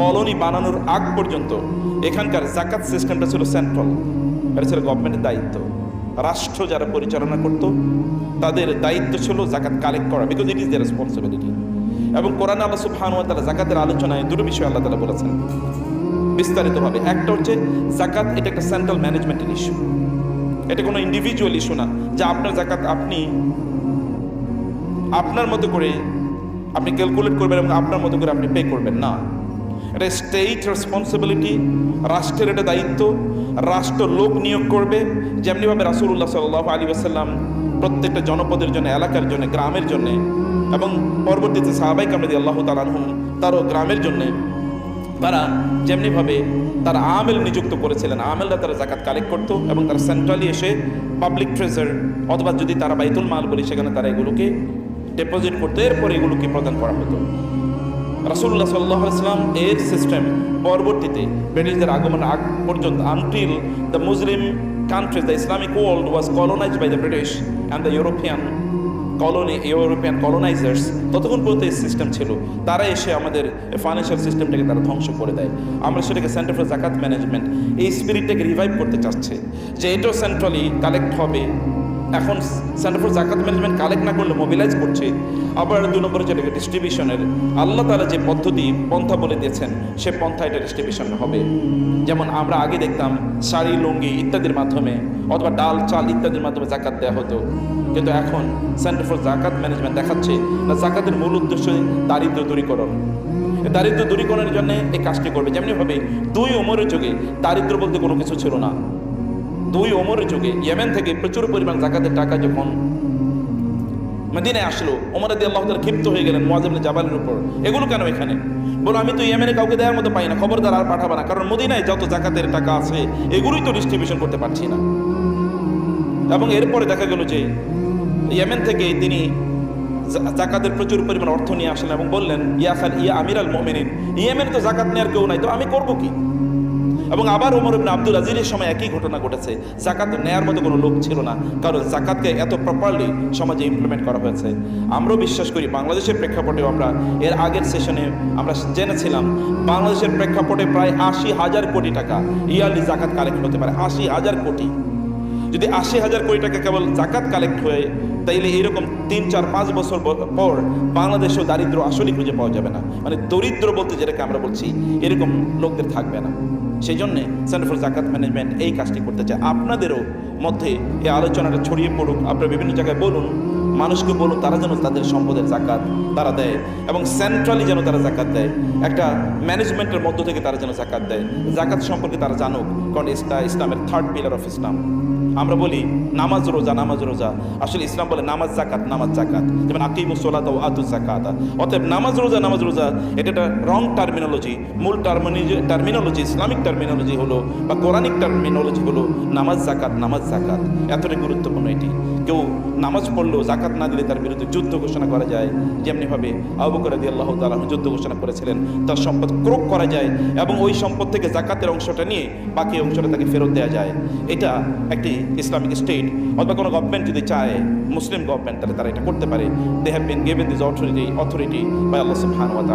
Colony বানানোর আগ পর্যন্ত এখানকার জাকাত সিস্টেমটা ছিল সেন্ট্রাল এটা ছিল গভর্নমেন্টের দায়িত্ব। রাষ্ট্র যারা পরিচালনা করত, তাদের দায়িত্ব ছিল জাকাত কালেক্ট করা because it is the responsibility এবং কোরআন আল্লাহ সুবহান তারা জাকাতের আলোচনায় দুটো বিষয় আল্লাহ তালা বলেছেন। বিস্তারিতভাবে, একটা হচ্ছে জাকাত এটা একটা সেন্ট্রাল ম্যানেজমেন্টের ইস্যু এটা কোনো ইন্ডিভিজুয়াল ইস্যু না, যে আপনার জাকাত আপনি আপনার মতো করে আপনি ক্যালকুলেট করবেন এবং আপনার মতো করে আপনি পে করবেন, না। এটা স্টেট রেসপন্সিবিলিটি রাষ্ট্রের এটা দায়িত্ব, রাষ্ট্র লোক নিয়োগ করবে। যেমনিভাবে রাসুল্লাহ সাল্লাহ আলী আসাল্লাম প্রত্যেকটা জনপদের জন্য, এলাকার জন্য, গ্রামের জন্য এবং পরবর্তীতে সাহাবাই কামদি আল্লাহ তালানহুম তারও গ্রামের জন্যে তারা যেমনিভাবে তারা আমেল নিযুক্ত করেছিলেন। আমেলরা তারা জাকাত কালেক্ট করতো এবং তারা সেন্ট্রালি এসে পাবলিক ট্রেজার অথবা যদি তারা বাইতুল মাল বলি, সেখানে তারা এগুলোকে ডিপোজিট করতো। এরপরে এগুলোকে প্রদান করা হতো। রাসুল্লাহ সাল্লাহ ইসলাম এর সিস্টেম পরবর্তীতে ব্রিটিশদের আগমন আগ পর্যন্ত until the Muslim countries the Islamic world was colonised by the British and the European colony European colonisers ততক্ষণ পর্যন্ত এই সিস্টেম ছিল। তারা এসে আমাদের ফাইন্যান্সিয়াল সিস্টেমটাকে তারা ধ্বংস করে দেয়। আমরা সেটাকে সেন্টার ফর জাকাত ম্যানেজমেন্ট এই স্পিরিটটাকে রিভাইভ করতে চাচ্ছে যে এটাও সেন্ট্রালি কালেক্ট হবে। এখন centre for zakat management collect না করলে মোবিলাইজ করছে। আবার দু নম্বরে যেটাকে ডিস্ট্রিবিউশনের আল্লাহ তারা যে পদ্ধতি, পন্থা বলে দিয়েছেন, সে পন্থা এটা ডিস্ট্রিবিউশন হবে। যেমন আমরা আগে দেখতাম শাড়ি, লুঙ্গি ইত্যাদির মাধ্যমে, অথবা ডাল, চাল ইত্যাদির মাধ্যমে জাকাত দেওয়া হতো। কিন্তু এখন সেন্টার ফর জাকাত ম্যানেজমেন্ট দেখাচ্ছে না জাকাতের মূল উদ্দেশ্য দারিদ্র দূরীকরণ। দারিদ্র দূরীকরণের জন্য এই কাজটি করবে। যেমনিভাবে দুই ওমরের যুগে দারিদ্র বলতে কোনো কিছু ছিল না। দুই ওমরের যুগে ইয়েমেন থেকে প্রচুর পরিমাণ জাকাতের টাকা যখন মদিনায় আসলো, ওমর দিয়ে আল্লাহ ক্ষিপ্ত হয়ে গেলেন মোয়াজিম জাবালের উপর। এগুলো কেন এখানে? বলো, আমি তো ইয়েমেনে কাউকে দেওয়ার মতো পাই না, খবরদার আর পাঠাবো না, কারণ মদিনায় যত জাকাতের টাকা আছে, এগুলোই তো ডিস্ট্রিবিউশন করতে পারছি না। এবং এরপরে দেখা গেল যে ইয়েমেন থেকে তিনি জাকাতের প্রচুর পরিমাণ অর্থ নিয়ে আসলেন এবং বললেন ইয়া খাল ইয়া আমির আল মোমিনিন, ইয়েমেনে তো জাকাত নেওয়ার কেউ নাই, তো আমি করব কি? এবং আবার ওমর ইবনে আব্দুল আজিজের সময় একই ঘটনা ঘটেছে। জাকাত নেয়ার মতো কোনো লোক ছিল না, কারণ জাকাতকে এত প্রপারলি সমাজে ইমপ্লিমেন্ট করা হয়েছে। আমরাও বিশ্বাস করি বাংলাদেশের প্রেক্ষাপটেও আমরা এর আগের সেশনে আমরা জেনেছিলাম, বাংলাদেশের প্রেক্ষাপটে প্রায় আশি হাজার কোটি টাকা ইয়ারলি জাকাত কালেক্ট হতে পারে, আশি হাজার কোটি। যদি আশি হাজার কোটি টাকা কেবল জাকাত কালেক্ট হয়ে তাইলে এরকম তিন, চার, পাঁচ বছর পর বাংলাদেশেও দারিদ্র আসলে খুঁজে পাওয়া যাবে না। মানে দরিদ্র বলতে যেটাকে আমরা বলছি, এরকম লোকদের থাকবে না। সেই জন্যে সেন্টার ফর জাকাত ম্যানেজমেন্ট এই কাজটি করতে চায়। আপনাদেরও মধ্যে এই আলোচনাটা ছড়িয়ে পড়ুক। আপনারা বিভিন্ন জায়গায় বলুন মানুষকে বলুন তারা যেন তাদের সম্পদের জাকাত তারা দেয় এবং সেন্ট্রালি যেন তারা জাকাত দেয়। একটা ম্যানেজমেন্টের মধ্য থেকে তারা যেন জাকাত দেয়। জাকাত সম্পর্কে তারা জানুক, কারণ ইসলা, ইসলামের থার্ড পিলার অফ ইসলাম আমরা বলি, নামাজ রোজা নামাজ রোজা। আসলে ইসলাম বলে নামাজ জাকাত নামাজ জাকাত যেমন আকিমু সোলাত ও আতু জাকাত অতএব নামাজ রোজা নামাজ রোজা, এটা একটা রং টার্মিনোলজি মূল টার্মিনোলজি টার্মিনোলজি ইসলামিক টার্মিনোলজি হলো বা কোরআনিক টার্মিনোলজি হলো নামাজ জাকাত নামাজ জাকাত এতটাই গুরুত্বপূর্ণ এটি। কেউ নামাজ পড়লেও জাকাত না দিলে তার বিরুদ্ধে যুদ্ধ ঘোষণা করা যায়। যেমনিভাবে আবুকর আদি আল্লাহ তালাহ যুদ্ধ ঘোষণা করেছিলেন, তার সম্পদ ক্রোক করা যায় এবং ওই সম্পদ থেকে জাকাতের অংশটা নিয়ে বাকি অংশটা তাকে ফেরত দেওয়া যায়। এটা একটি ইসলামিক স্টেট অথবা কোনো গভর্নমেন্ট যদি চায়, মুসলিম গভর্নমেন্ট তাহলে তারা এটা করতে পারে। They have been given this authority authority by Allah সুবহানাহু ওয়া